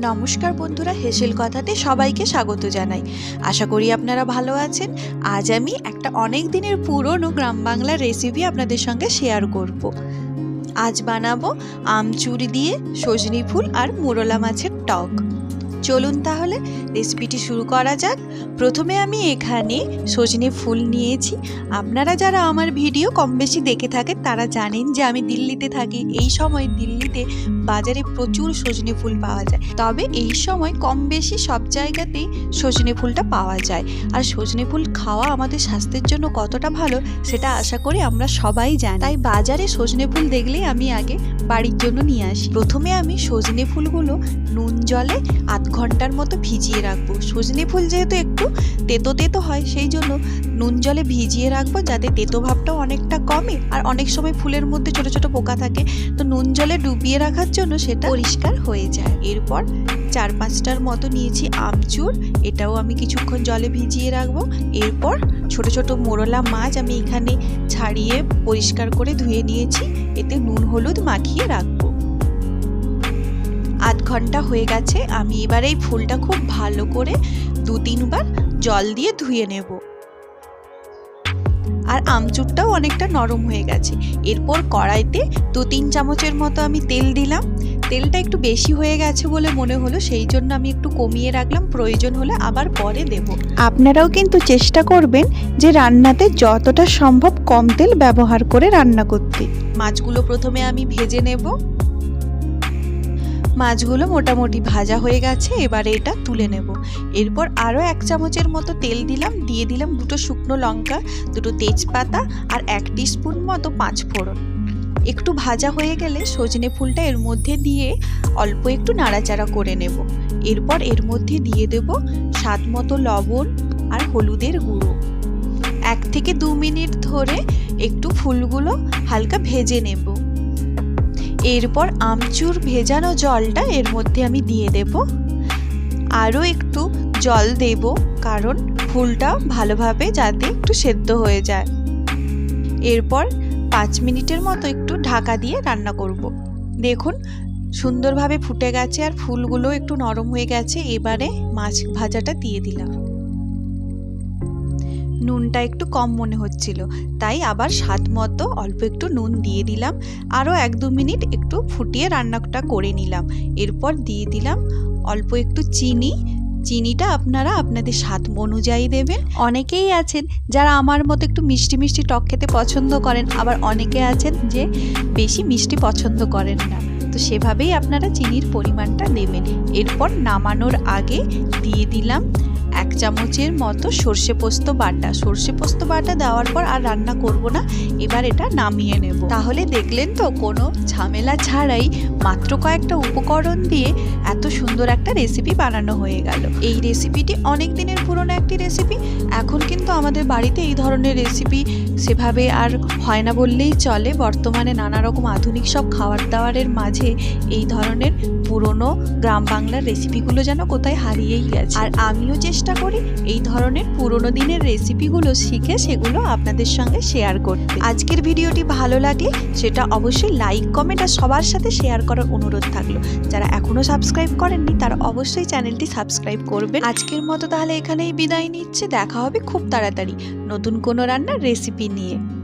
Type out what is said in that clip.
নমস্কার বন্ধুরা, হেসেল কথাতে সবাইকে স্বাগত জানাই। আশা করি আপনারা ভালো আছেন। আজ আমি একটা অনেক দিনের পুরনো গ্রাম বাংলার রেসিপি আপনাদের সঙ্গে শেয়ার করব। আজ বানাবো আমচুরি দিয়ে সজনি ফুল আর মোরলা মাছের টক। চলুন তাহলে রেসিপিটি শুরু করা যাক। প্রথমে আমি এখানে সজনে ফুল নিয়েছি। আপনারা যারা আমার ভিডিও কম বেশি দেখে থাকেন, তারা জানেন যে আমি দিল্লিতে থাকি। এই সময় দিল্লিতে বাজারে প্রচুর সজনে ফুল পাওয়া যায়। তবে এই সময় কম বেশি সব জায়গাতেই সজনে ফুলটা পাওয়া যায়। আর সজনে ফুল খাওয়া আমাদের স্বাস্থ্যের জন্য কতটা ভালো, সেটা আশা করি আমরা সবাই জানি। তাই বাজারে সজনে ফুল দেখলেই আমি আগে বাড়ির জন্য নিয়ে আসি। প্রথমে আমি সজনে ফুলগুলো নুন জলে আধ ঘণ্টার মতো ভিজিয়ে রাখব। সজনে ফুল যেহেতু একটু তেতো তেতো হয়, সেই জন্য নুন জলে ভিজিয়ে রাখব যাতে তেতো ভাবটাও অনেকটা কমে। আর অনেক সময় ফুলের মধ্যে ছোট ছোট পোকা থাকে, তো নুন জলে ডুবিয়ে রাখার জন্য সেটা পরিষ্কার হয়ে যায়। এরপর চার পাঁচটার মতো নিয়েছি আমচুর, এটাও আমি কিছুক্ষণ জলে ভিজিয়ে রাখব। এরপর ছোট ছোট মোরলা মাছ আমি এখানে ছাড়িয়ে পরিষ্কার করে ধুয়ে নিয়েছি। এতে নুন হলুদ মাখিয়ে রাখব। ঘণ্টা হয়ে গেছে, আমি এবার এই ফুলটা খুব ভালো করে দু তিনবার জল দিয়ে ধুয়ে নেব। আর আমচুরটাও অনেকটা নরম হয়ে গেছে। এরপর কড়াইতে দু তিন চামচের মতো আমি তেল দিলাম। তেলটা একটু বেশি হয়ে গেছে বলে মনে হলো, সেই জন্য আমি একটু কমিয়ে রাখলাম। প্রয়োজন হলে আবার পরে দেব। আপনারাও কিন্তু চেষ্টা করবেন যে রান্নাতে যতটা সম্ভব কম তেল ব্যবহার করে রান্না করতে। মাছগুলো প্রথমে আমি ভেজে নেব। মাছগুলো মোটামুটি ভাজা হয়ে গেছে, এবারে এটা তুলে নেব। এরপর আরও এক চামচের মতো তেল দিলাম, দিয়ে দিলাম দুটো শুকনো লঙ্কা, দুটো তেজপাতা আর এক স্পুন মতো পাঁচ ফোড়ন। একটু ভাজা হয়ে গেলে সজনে ফুলটা এর মধ্যে দিয়ে অল্প একটু নাড়াচাড়া করে নেব। এরপর এর মধ্যে দিয়ে দেব স্বাদ মতো লবণ আর হলুদের গুঁড়ো। এক থেকে দু মিনিট ধরে একটু ফুলগুলো হালকা ভেজে নেব। এরপর আমচুর ভেজানো জলটা এর মধ্যে আমি দিয়ে দেব। আরও একটু জল দেব, কারণ ফুলটা ভালোভাবে যাতে একটু সেদ্ধ হয়ে যায়। এরপর পাঁচ মিনিটের মতো একটু ঢাকা দিয়ে রান্না করব। দেখুন, সুন্দরভাবে ফুটে গেছে আর ফুলগুলো একটু নরম হয়ে গেছে। এবারে মাছ ভাজাটা দিয়ে দিলাম। নুনটা একটু কম মনে হচ্ছিল। তাই আবার স্বাদ মতো অল্প একটু নুন দিয়ে দিলাম। আরও এক দু মিনিট একটু ফুটিয়ে রান্নাটা করে নিলাম। এরপর দিয়ে দিলাম অল্প একটু চিনি। চিনিটা আপনারা আপনাদের স্বাদ অনুযায়ী দেবেন। অনেকেই আছেন যারা আমার মতো একটু মিষ্টি মিষ্টি টক খেতে পছন্দ করেন, আবার অনেকে আছেন যে বেশি মিষ্টি পছন্দ করেন না। তো সেভাবেই আপনারা চিনির পরিমাণটা দেবেন এরপর নামানোর আগে দিয়ে দিলাম এক চামচের মতো সর্ষে পোস্ত বাটা। সর্ষে পোস্ত বাটা দেওয়ার পর আর রান্না করব না, এবার এটা নামিয়ে নেব। তাহলে দেখলেন তো, কোনো ঝামেলা ছাড়াই মাত্র কয়েকটা উপকরণ দিয়ে এত সুন্দর একটা রেসিপি বানানো হয়ে গেল। এই রেসিপিটি অনেক দিনের পুরনো একটি রেসিপি এখন কিন্তু আমাদের বাড়িতে এই ধরনের রেসিপি সেভাবে আর হয় না বললেই চলে। বর্তমানে নানা রকম আধুনিক সব খাবার দাবারের মাঝে এই ধরনের পুরনো গ্রাম বাংলার রেসিপিগুলো যেন কোথায় হারিয়েই গেছে। আর আমিও চেষ্টা করি এই ধরনের পুরনো দিনের রেসিপিগুলো শিখে সেগুলো আপনাদের সঙ্গে শেয়ার করতে। আজকের ভিডিওটি ভালো লাগলে সেটা অবশ্যই লাইক কমেন্ট আর সবার সাথে শেয়ার করার অনুরোধ থাকল। যারা এখনও সাবস্ক্রাইব করেননি, তারা অবশ্যই চ্যানেলটি সাবস্ক্রাইব করবেন। আজকের মতো তাহলে এখানেই বিদায় নিচ্ছে। দেখা হবে খুব তাড়াতাড়ি নতুন কোনো রান্নার রেসিপি নিয়ে।